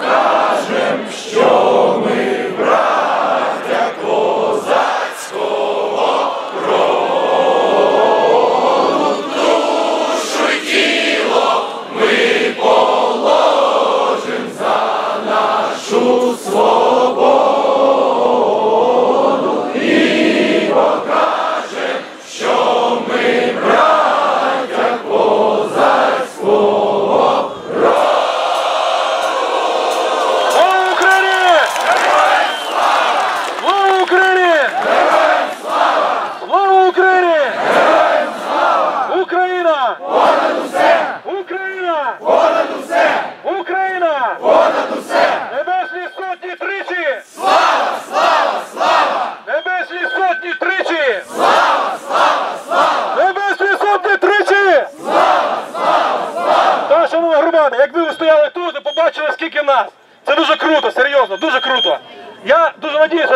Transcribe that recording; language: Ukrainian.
і Понад усе. Небесні сотні тричі! Слава, слава, слава, Небесні сотні тричі! слава, слава, слава, Небесні сотні тричі! слава, слава, слава. Та, шановна громада, якби ви стояли тут і побачили, скільки нас. Це дуже круто, серйозно, дуже круто. Я дуже надіюся.